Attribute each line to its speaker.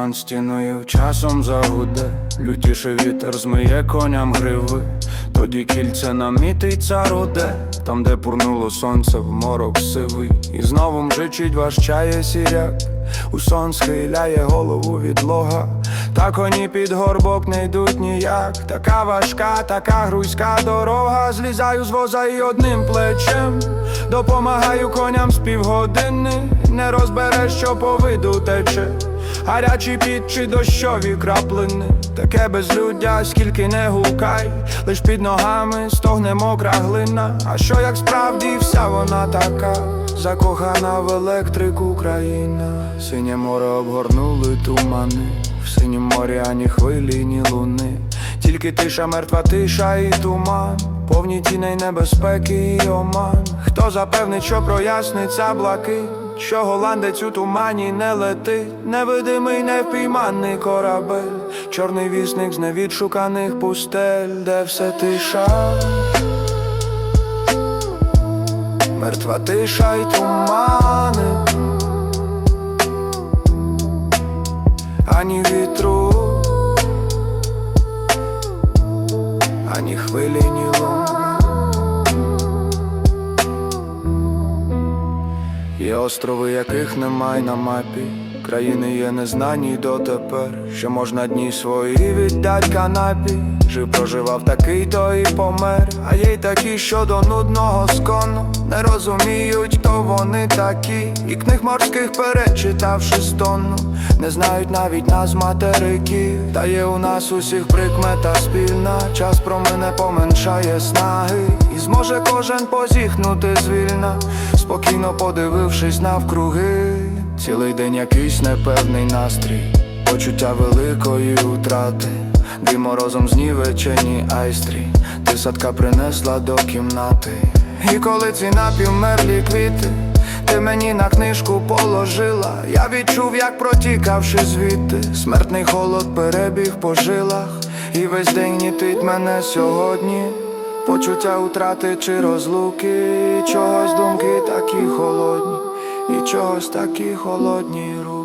Speaker 1: туман стіною часом загуде, лютіше вітер змиє коням гриви, тоді кільце намітить царуде, там, де пурнуло сонце в морок сивий, і знову мжичить важчає сіряк, у сон схиляє голову відлога, та коні під горбок не йдуть ніяк. Така важка, така грузька дорога. Злізаю з воза і одним плечем. Допомагаю коням з півгодини. Не розбереш, що по виду тече. Гарячий під чи дощові краплини. Таке безлюддя, скільки не гукай, лиш під ногами стогне мокра глина. А що як справді вся вона така? Закохана в електрику країна, синє море обгорнули тумани, в синім морі ані хвилі, ні луни, тільки тиша, мертва тиша і туман, повні тіней небезпеки і оман. Хто запевнить, що проясниться блакить, що голландець у тумані не летить, невидимий, невпійманий корабель, чорний вісник з невідшуканих пустель, де все тиша. Мертва тиша й тумани, ані вітру, ані хвилі, Є острови, яких немає на мапі. Країни є незнані дотепер, що можна дні свої віддать канапі. Жив, проживав такий, то і помер. А є й такі, що до нудного скону не розуміють, хто вони такі. І книг морських перечитавши стону, не знають навіть нас материків. Та є у нас усіх прикмета спільна. Час про мене поменшає снаги, і зможе кожен позіхнути звільна, спокійно подивившись навкруги. Цілий день якийсь непевний настрій, почуття великої утрати, Дві морозом знівечені айстрі, ти садка принесла до кімнати. І коли ці напівмерлі квіти, ти мені на книжку положила, я відчув, як протікавши звідти, смертний холод перебіг по жилах, і весь день нітить мене сьогодні. Почуття утрати чи розлуки, чогось думки такі холодні, і чогось такі холодні руки.